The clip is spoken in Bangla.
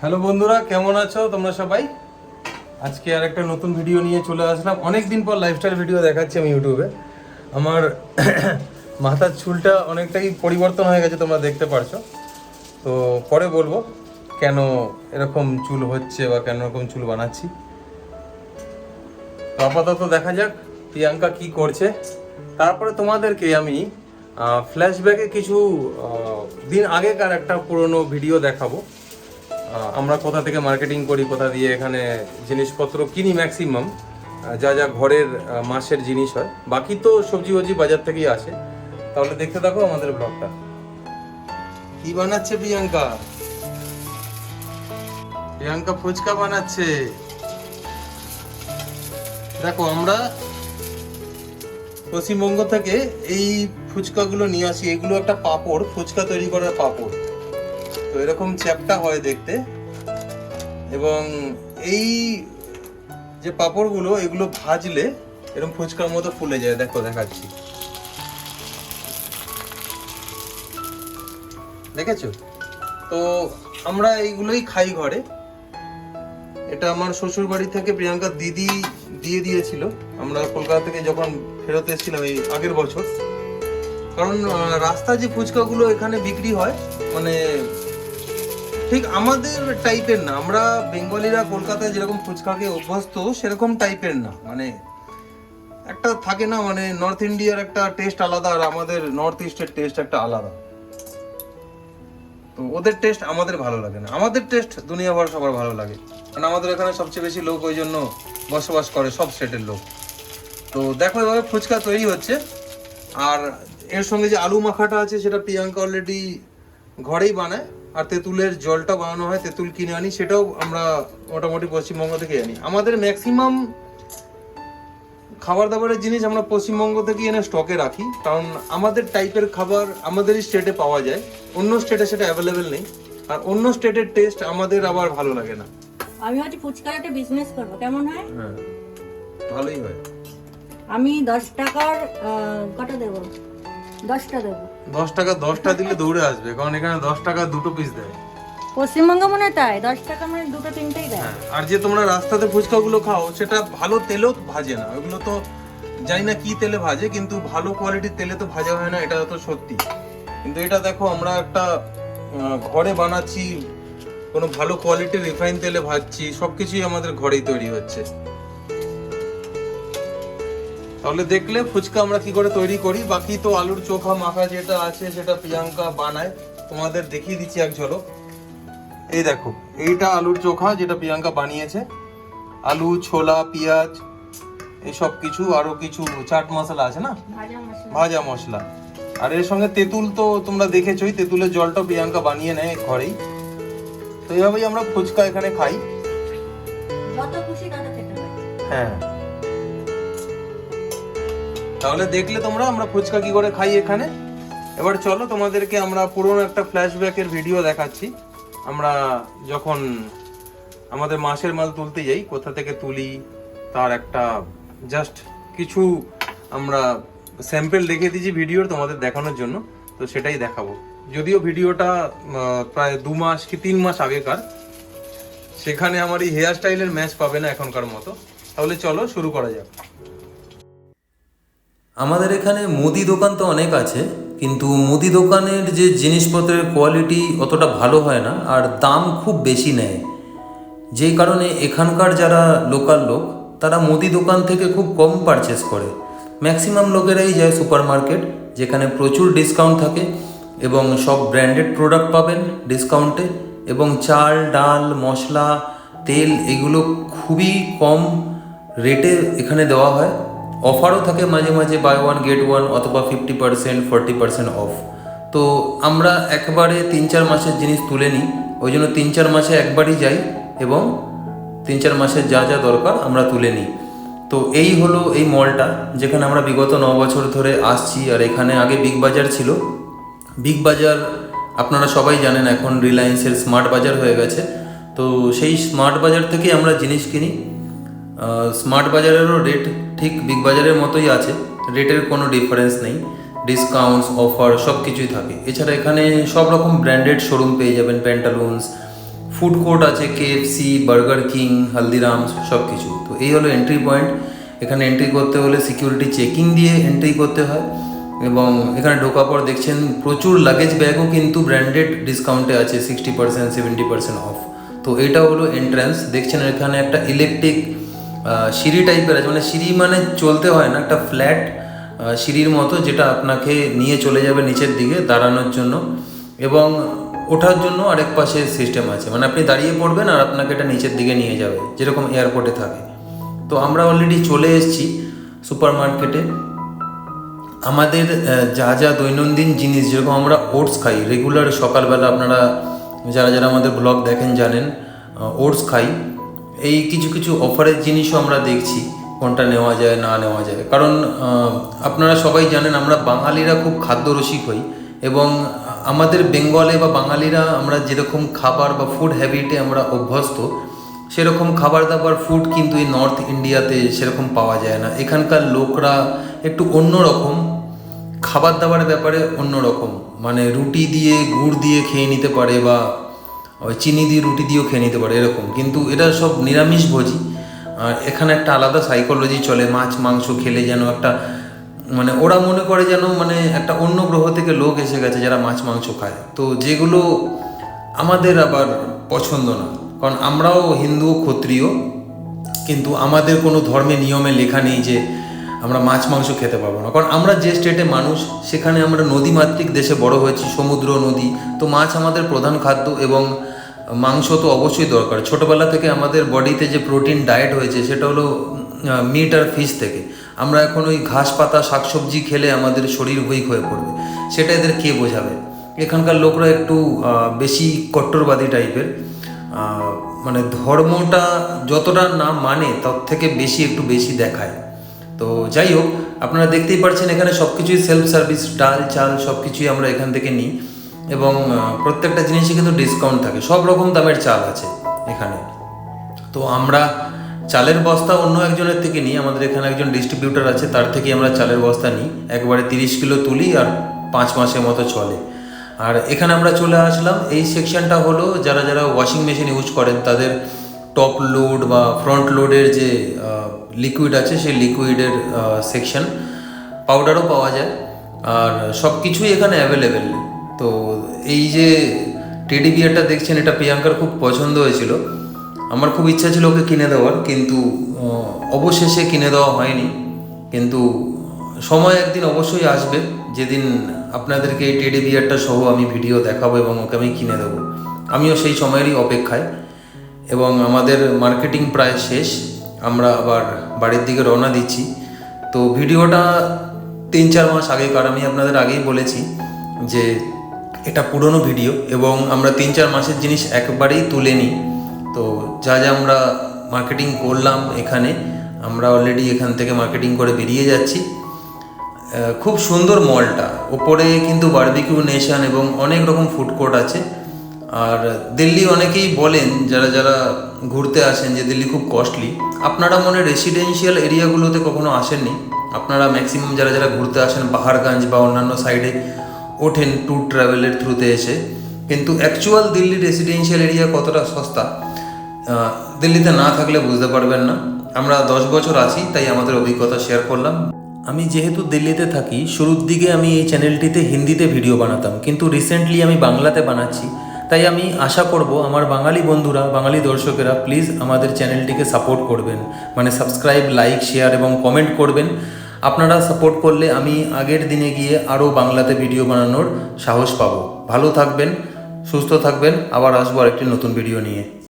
হ্যালো বন্ধুরা, কেমন আছো তোমরা সবাই? আজকে আর একটা নতুন ভিডিও নিয়ে চলে আসলাম। অনেক দিন পর লাইফস্টাইল ভিডিও দেখাচ্ছি আমি ইউটিউবে আমার মাথার চুলটা অনেকটাই পরিবর্তন হয়ে গেছে, তোমরা দেখতে পারছ। তো পরে বলব কেন এরকম চুল হচ্ছে বা কেন এরকম চুল বানাচ্ছি। তো আপাতত দেখা যাক প্রিয়াঙ্কা কি করছে। তারপরে তোমাদেরকে আমি ফ্ল্যাশব্যাকে কিছু দিন আগেকার একটা পুরনো ভিডিও দেখাবো। আমরা কোথা থেকে মার্কেটিং করি, কোথা দিয়ে এখানে জিনিসপত্র কিনি ম্যাক্সিমাম যা যা ঘরের মাসের জিনিস হয়। বাকি তো সবজি ওজি বাজার থেকেই আসে। তাহলে দেখতে থাকো আমাদের ব্লগটা কি বানাচ্ছে প্রিয়াঙ্কা? প্রিয়াঙ্কা ফুচকা বানাচ্ছে। দেখো, আমরা পশ্চিমবঙ্গ থেকে এই ফুচকাগুলো নিয়ে আসি। এগুলো একটা পাপড়, ফুচকা তৈরি করার পাপড়। তো এরকম চ্যাপটা হয় দেখতে। এবং এই যে পাপড়গুলো এগুলো ভাজলে এরকম ফুচকার মতো ফুলে যায়। দেখো দেখাচ্ছি। দেখেছ? তো আমরা এইগুলোই খাই ঘরে। এটা আমার শ্বশুর বাড়ি থেকে প্রিয়াঙ্কার দিদি দিয়ে দিয়েছিল। আমরা কলকাতা থেকে যখন ফেরত এসেছিলাম এই আগের বছর। কারণ আহ, রাস্তায় যে ফুচকাগুলো এখানে বিক্রি হয় মানে ঠিক আমাদের টাইপের না। আমরা বেঙ্গলিরা কলকাতায় যেরকম ফুচকাকে অভ্যস্ত, সেরকম টাইপের না। মানে একটা থাকে না মানে নর্থ ইন্ডিয়ার একটা টেস্ট আলাদা আর আমাদের নর্থ ইস্টের টেস্ট একটা আলাদা। তো ওদের টেস্ট আমাদের ভালো লাগে না। আমাদের টেস্ট দুনিয়া ভর সবার ভালো লাগে। কারণ আমাদের এখানে সবচেয়ে বেশি লোক ওই জন্য বসবাস করে সব স্টেটের লোক। তো দেখো এভাবে ফুচকা তৈরি হচ্ছে। আর এর সঙ্গে যে আলু মাখাটা আছে, সেটা প্রিয়াঙ্কা অলরেডি ঘরেই বানায়। আর তেঁতুলের জলটা বানানো হয় তেঁতুল কিনে আনি সেটাও আমরা মোটামুটি পশ্চিমবঙ্গ থেকে আনি। আমাদের ম্যাক্সিমাম খাবার দাবারের জিনিস আমরা পশ্চিমবঙ্গ থেকে এনে স্টকে রাখি কারণ আমাদের টাইপের খাবার আমাদেরই স্টেটে পাওয়া যায়। অন্য স্টেটে সেটা অ্যাভেলেবেল নেই আর অন্য স্টেটের টেস্ট আমাদের আবার ভালো লাগে না। আমি হচ্ছে ফুচকার একটা বিজনেস করব কেমন হয়? হ্যাঁ ভালোই হয়। আমি দশ টাকার কটা দেবো? দশটা দেবো। দশ টাকা দশটা দিলে দৌড়ে আসবে কারণ এখানে দশ টাকা দুটো পিস দেয়। পশ্চিমবঙ্গ মনে তাই দশ টাকা মানে দুটো তিনটেই দেয়। হ্যাঁ, আর যে তোমরা রাস্তাতে ফুচকাগুলো খাও সেটা ভালো তেলেও ভাজে না। ওগুলো তো জানি না কি তেলে ভাজে কিন্তু ভালো কোয়ালিটির তেলে তো ভাজা হয় না এটা তো সত্যি। কিন্তু এটা দেখো আমরা একটা ঘরে বানাচ্ছি কোনো ভালো কোয়ালিটির রিফাইন তেলে ভাজছি সবকিছুই আমাদের ঘরেই তৈরি হচ্ছে। তাহলে দেখলে ফুচকা আমরা কি করে তৈরি করি? বাকি তো আলুর চোখা মাখা যেটা আছে সেটা প্রিয়াঙ্কা বানায়। তোমাদের দেখিয়ে দিচ্ছি এক ঝলক। এই দেখো এইটা আলুর চোখা যেটা প্রিয়াঙ্কা বানিয়েছে। আলু ছোলা পেঁয়াজ এইসব কিছু আরও কিছু চাট মশলা আছে না? ভাজা মশলা। আর এর সঙ্গে তেঁতুল তো তোমরা দেখেছোই তেঁতুলের জলটা প্রিয়াঙ্কা বানিয়ে নেয় ঘরেই। তো এইভাবেই আমরা ফুচকা এখানে খাই। হ্যাঁ। তাহলে দেখলে তোমরা আমরা ফুচকা কি করে খাই এখানে? এবার চলো তোমাদেরকে আমরা পুরনো একটা ফ্ল্যাশব্যাকের ভিডিও দেখাচ্ছি। আমরা যখন আমাদের মাসের মাল তুলতে যাই, কোথা থেকে তুলি, তার একটা জাস্ট কিছু আমরা স্যাম্পল রেখে দিয়েছি ভিডিওর তোমাদের দেখানোর জন্য, তো সেটাই দেখাবো। যদিও ভিডিওটা প্রায় দু মাস কি তিন মাস আগেকার, সেখানে আমার এই হেয়ার স্টাইলের ম্যাচ পাবে না এখনকার মতো। তাহলে চলো শুরু করা যাক। আমাদের এখানে মুদি দোকান তো অনেক আছে, কিন্তু মুদি দোকানের যে জিনিসপত্রের কোয়ালিটি অতটা ভালো হয় না আর দাম খুব বেশি নেয়। যেই কারণে এখানকার যারা লোকাল লোক, তারা মুদি দোকান থেকে খুব কম পারচেস করে। ম্যাক্সিমাম লোকেরাই যায় সুপার মার্কেট যেখানে প্রচুর ডিসকাউন্ট থাকে এবং সব ব্র্যান্ডেড প্রোডাক্ট পাবেন ডিসকাউন্টে এবং চাল, ডাল, মশলা, তেল এগুলো খুবই কম রেটে এখানে দেওয়া হয়। অফারও থাকে মাঝে মাঝে বাই ওয়ান গেট ওয়ান অথবা fifty percent forty percent off তো আমরা একবারে তিন চার মাসের জিনিস তুলে নিই, ওই জন্য তিন চার মাসে একবারই যাই এবং তিন চার মাসের যা যা দরকার আমরা তুলে নিই। তো এই হলো এই মলটা যেখানে আমরা বিগত ন বছর ধরে আসছি আর এখানে আগে বিগ বাজার ছিল। বিগ বাজার আপনারা সবাই জানেন এখন রিলায়েন্সের স্মার্ট বাজার হয়ে গেছে। তো সেই স্মার্ট বাজার থেকেই আমরা জিনিস কিনি। স্মার্ট বাজারেরও রেট ঠিক বিগ বাজারের মতোই আছে। রেটের কোনো ডিফারেন্স নেই। ডিসকাউন্টস অফার সব কিছুই থাকে। এছাড়া এখানে সব রকম ব্র্যান্ডেড শোরুম পেয়ে যাবেন। প্যান্টালুন্স ফুড কোর্ট আছে কেএফসি বার্গার কিং হালদিরামস সব কিছু তো এই হলো এন্ট্রি পয়েন্ট এখানে এন্ট্রি করতে হলে সিকিউরিটি চেকিং দিয়ে এন্ট্রি করতে হয়। এবং এখানে ঢোকার পর দেখছেন প্রচুর লাগেজ ব্যাগও কিন্তু ব্র্যান্ডেড ডিসকাউন্টে আছে। Sixty percent seventy percent off তো এটা হলো এন্ট্রান্স দেখছেন এখানে একটা ইলেকট্রিক সিঁড়ি টাইপের আছে। মানে সিঁড়ি মানে চলতে হয় না, একটা ফ্ল্যাট সিঁড়ির মতো যেটা আপনাকে নিয়ে চলে যাবে নিচের দিকে দাঁড়ানোর জন্য। এবং ওঠার জন্য আরেক পাশে সিস্টেম আছে। মানে আপনি দাঁড়িয়ে পড়বেন আর আপনাকে এটা নিচের দিকে নিয়ে যাবে, যেরকম এয়ারপোর্টে থাকে। তো আমরা অলরেডি চলে এসেছি সুপার মার্কেটে আমাদের যা যা দৈনন্দিন জিনিস, যেরকম আমরা ওটস খাই রেগুলার সকালবেলা আপনারা, যারা যারা আমাদের ব্লগ দেখেন, জানেন ওটস খাই। এই কিছু কিছু অফারের জিনিসও আমরা দেখছি, কোনটা নেওয়া যায়, না নেওয়া যায়। কারণ আপনারা সবাই জানেন আমরা বাঙালিরা খুব খাদ্যরসিক হই এবং আমাদের বেঙ্গলে বা বাঙালিরা আমরা যেরকম খাবার বা ফুড হ্যাবিটে আমরা অভ্যস্ত, সেরকম খাবার দাবার ফুড কিন্তু এই নর্থ ইন্ডিয়াতে সেরকম পাওয়া যায় না। এখানকার লোকরা একটু অন্যরকম, খাবার দাবারের ব্যাপারে অন্যরকম। মানে রুটি দিয়ে, গুড় দিয়ে খেয়ে নিতে পারে বা ওই চিনি দিয়ে রুটি দিয়েও খেয়ে নিতে পারে, এরকম। কিন্তু এটা সব নিরামিষ ভোজি। আর এখানে একটা আলাদা সাইকোলজি চলে, মাছ, মাংস খেলে যেন একটা মানে ওরা মনে করে যেন মানে একটা অন্য গ্রহ থেকে লোক এসে গেছে যারা মাছ, মাংস খায়। তো যেগুলো আমাদের আবার পছন্দ না। কারণ আমরাও হিন্দু ক্ষত্রিয়, কিন্তু আমাদের কোনো ধর্মে, নিয়মে লেখা নেই যে আমরা মাছ, মাংস খেতে পারব না। কারণ আমরা যে স্টেটে মানুষ, সেখানে আমরা নদীমাতৃক দেশে বড় হয়েছি, সমুদ্র, নদী। তো মাছ আমাদের প্রধান খাদ্য এবং মাংস তো অবশ্যই দরকার। ছোটবেলা থেকে আমাদের বডিতে যে প্রোটিন ডায়েট হয়েছে, সেটা হলো মিট আর ফিশ থেকে। আমরা এখন ওই ঘাস পাতা, শাকসবজি খেলে আমাদের শরীর উইক হয়ে পড়বে। সেটা এদের কে বোঝাবে? এখানকার লোকরা একটু বেশি কট্টরবাদী টাইপের মানে ধর্মটা যতটা না মানে তার থেকে বেশি একটু বেশি দেখায়। তো যাই হোক, আপনারা দেখতেই পাচ্ছেন এখানে সব কিছুই সেলফ সার্ভিস ডাল, চাল সব কিছুই আমরা এখান থেকে নিই। এবং প্রত্যেকটা জিনিসই কিন্তু ডিসকাউন্ট থাকে। সব রকম দামের চাল আছে এখানে। তো আমরা চালের বস্তা অন্য একজনের থেকে নিই। আমাদের এখানে একজন ডিস্ট্রিবিউটার আছে, তার থেকে আমরা চালের বস্তা নিই। একবারে তিরিশ কিলো তুলি আর পাঁচ মাসের মতো চলে। আর এখানে আমরা চলে আসলাম। এই সেকশনটা হলো, যারা যারা ওয়াশিং মেশিন ইউজ করেন, তাদের টপ লোড বা ফ্রন্ট লোডের যে লিকুইড আছে, সেই লিকুইডের সেকশন পাউডারও পাওয়া যায়। আর সব কিছুই এখানে অ্যাভেলেবেল তো এই যে টেডি বিয়ারটা দেখছেন, এটা প্রিয়াঙ্কার খুব পছন্দ হয়েছিল। আমার খুব ইচ্ছা ছিল ওকে কিনে দেওয়ার, কিন্তু অবশেষে কিনে দেওয়া হয়নি। কিন্তু সময় একদিন অবশ্যই আসবে, যেদিন আপনাদেরকে এই টেডি বিয়ারটা সহ আমি ভিডিও দেখাবো এবং ওকে আমি কিনে দেবো। আমিও সেই সময়েরই অপেক্ষায়। এবং আমাদের মার্কেটিং প্রায় শেষ। আমরা আবার বাড়ির দিকে রওনা দিচ্ছি। তো ভিডিওটা তিন চার মাস আগেকার আমি আপনাদের আগেই বলেছি যে এটা পুরনো ভিডিও এবং আমরা তিন চার মাসের জিনিস একবারেই তুলে নিই তো যা যা আমরা মার্কেটিং করলাম এখানে, আমরা অলরেডি এখান থেকে মার্কেটিং করে বেরিয়ে যাচ্ছি। খুব সুন্দর মলটা ওপরে কিন্তু বারবিকিউ নেশন এবং অনেক রকম ফুড কোর্ট আছে। আর দিল্লি অনেকেই বলেন, যারা যারা ঘুরতে আসেন যে দিল্লি খুব কস্টলি আপনারা মনে রেসিডেন্সিয়াল এরিয়াগুলোতে কখনো আসেননি? আপনারা ম্যাক্সিমাম যারা যারা ঘুরতে আসেন, পাহাড়গঞ্জ বা অন্যান্য সাইডে ওঠেন ট্যুর ট্রাভেলের থ্রুতে এসে। কিন্তু অ্যাকচুয়াল দিল্লি রেসিডেন্সিয়াল এরিয়া কতটা সস্তা দিল্লিতে না থাকলে বুঝতে পারবেন না। আমরা দশ বছর আছি, তাই আমাদের অভিজ্ঞতা শেয়ার করলাম। আমি যেহেতু দিল্লিতে থাকি, শুরুর দিকে আমি এই চ্যানেলটিতে হিন্দিতে ভিডিও বানাতাম। কিন্তু রিসেন্টলি আমি বাংলাতে বানাচ্ছি। তাই আমি আশা করব আমার বাঙালি বন্ধুরা, বাঙালি দর্শকেরা প্লিজ আমাদের চ্যানেলটিকে সাপোর্ট করবেন। মানে সাবস্ক্রাইব লাইক শেয়ার এবং কমেন্ট করবেন। আপনারা সাপোর্ট করলে আমি আগের দিনে গিয়ে আরও বাংলাতে ভিডিও বানানোর সাহস পাবো। ভালো থাকবেন, সুস্থ থাকবেন। আবার আসব আরেকটি নতুন ভিডিও নিয়ে।